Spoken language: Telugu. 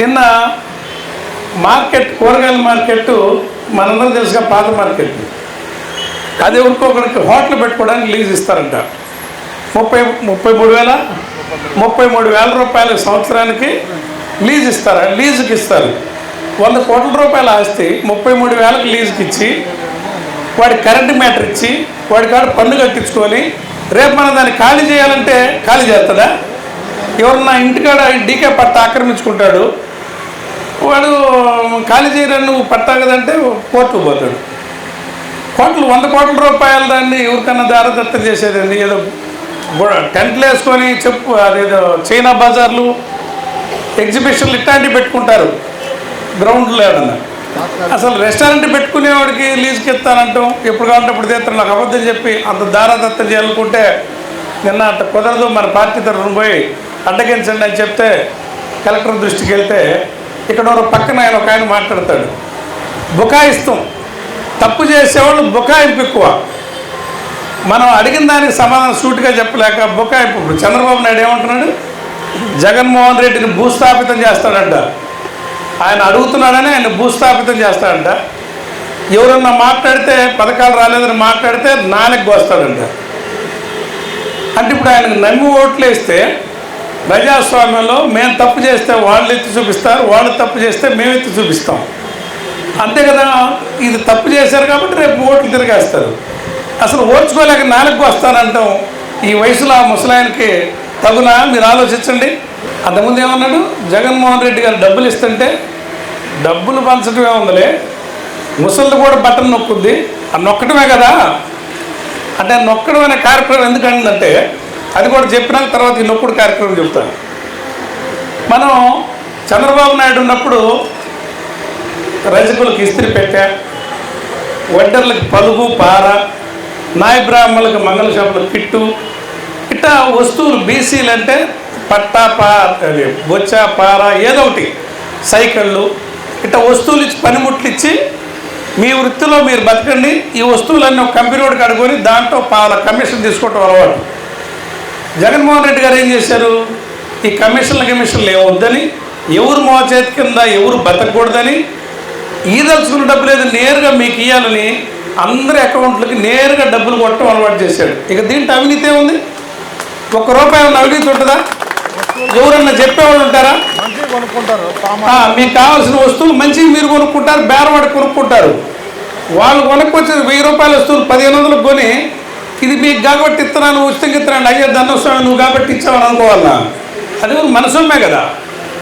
నిన్న మార్కెట్ కూరగాయల మార్కెట్ మనందరం తెలుసుగా పాత మార్కెట్. అది ఎవరికొకరికి హోటల్ పెట్టుకోవడానికి లీజ్ ఇస్తారంట. ముప్పై ముప్పై మూడు వేల ముప్పై మూడు వేల రూపాయల సంవత్సరానికి లీజ్ ఇస్తారా? లీజుకి ఇస్తారు. వంద కోట్ల రూపాయల ఆస్తి ముప్పై మూడు వేలకు లీజుకి ఇచ్చి వాడి కరెంట్ మ్యాటర్ ఇచ్చి వాడి కాడ పన్ను కట్టించుకొని రేపు మనం దాన్ని ఖాళీ చేయాలంటే ఖాళీ చేస్తాడా? ఎవరన్నా ఇంటికాడ డీకే పట్ట ఆక్రమించుకుంటాడు వాడు ఖాళీ చేయరని నువ్వు పట్టా కదంటే కోర్టుకు పోతాడు. కోట్లు వంద కోట్ల రూపాయలు దాన్ని ఎవరికన్నా దారదత్తం చేసేదండి. ఏదో టెంట్లు వేసుకొని చెప్పు అదేదో చైనా బజార్లు ఎగ్జిబిషన్లు ఇట్లాంటివి పెట్టుకుంటారు. గ్రౌండ్లో ఏదన్నా అసలు రెస్టారెంట్ పెట్టుకునేవాడికి లీజుకి ఇస్తానంటాం. ఎప్పుడు కావాలంటే అప్పుడు తీస్తాను. నాకు అబద్ధం చెప్పి అంత దారాదత్తం చేయాలనుకుంటే నిన్న అంత కుదరదు. మన పార్టీ తరఫున పోయి అడ్డగించండి అని చెప్తే కలెక్టర్ దృష్టికి వెళ్తే ఇక్కడ ఒక పక్కన ఆయన ఒక ఆయన మాట్లాడతాడు. బుకాయిస్తాం తప్పు చేసేవాళ్ళు బుకాయింపు ఎక్కువ. మనం అడిగిన దానికి సమాధానం సూటిగా చెప్పలేక బుకాయింపు ఇప్పుడు చంద్రబాబు నాయుడు ఏమంటున్నాడు? జగన్మోహన్ రెడ్డిని భూస్థాపితం చేస్తాడంట. ఆయన అడుగుతున్నాడని ఆయన భూస్థాపితం చేస్తాడంట. ఎవరన్నా మాట్లాడితే పథకాలు రాలేదని మాట్లాడితే నాలుగు వస్తాడంట అంటే ఇప్పుడు ఆయనకు నమ్మి ఓట్లేస్తే ప్రజాస్వామ్యంలో మేము తప్పు చేస్తే వాళ్ళు ఎత్తి చూపిస్తారు వాళ్ళు తప్పు చేస్తే మేము ఎత్తి చూపిస్తాం. అంతే కదా ఇది తప్పు చేశారు కాబట్టి రేపు ఓట్లు తిరిగేస్తారు. అసలు ఓర్చుకోలేక నాలుగు వస్తానంటాం ఈ వయసులో ఆ ముసలాయనకి తగునా? మీరు ఆలోచించండి. అంతకుముందు ఏమన్నాడు? జగన్మోహన్ రెడ్డి గారు డబ్బులు ఇస్తుంటే డబ్బులు పంచడమే ఉందిలే. ముసలిది కూడా బటన్ నొక్కుద్ది ఆ నొక్కడమే కదా. అంటే నొక్కడం అనే కార్యక్రమం ఎందుకంటే అది కూడా చెప్పినాక తర్వాత ఈ నొప్పుడు కార్యక్రమం చెప్తాను. మనం చంద్రబాబు నాయుడు ఉన్నప్పుడు రజకులకు ఇస్త్రీ పెట్ట వడ్డర్లకు పలుగు పార నాయ బ్రాహ్మణులకు మంగళ షాపులకు కిట్టు ఇట్లా వస్తువులు బీసీలు అంటే పట్టా పా అది బొచ్చ పార ఏదో ఒకటి సైకిళ్ళు ఇట్లా వస్తువులు ఇచ్చి పనిముట్లు ఇచ్చి మీ వృత్తిలో మీరు బతకండి ఈ వస్తువులన్నీ ఒక కంపెనీ వాడికి అడుగుని దాంట్లో పాల కమిషన్ తీసుకోవటం అలవాటు. జగన్మోహన్ రెడ్డి గారు ఏం చేశారు? ఈ కమిషన్ల కమిషన్లు ఏమొద్దని ఎవరు మో చేతి కింద ఎవరు బతకూడదని ఈదలుచుకున్న డబ్బు లేదు నేరుగా మీకు ఇవ్వాలని అందరి అకౌంట్లకి నేరుగా డబ్బులు కొట్టడం అలవాటు చేశాడు. ఇక దీంట్లో అవినీతి ఉంది ఒక్క రూపాయి ఉన్న అవినీతి ఉంటుందా? ఎవరన్నా చెప్పేవాళ్ళు ఉంటారా? మీకు కావాల్సిన వస్తువులు మంచివి మీరు కొనుక్కుంటారు బేరవాడి కొనుక్కుంటారు. వాళ్ళు కొనుక్కొచ్చేది వెయ్యి రూపాయల వస్తువులు పదిహేను వందలకు కొని ఇది మీకు కాబట్టి ఇస్తున్నాను ఉచితంగా ఇస్తున్నాను అయ్యో ధనస్వామి నువ్వు కాబట్టి ఇచ్చావని అనుకోవాలా అది మనసొమ్మే కదా.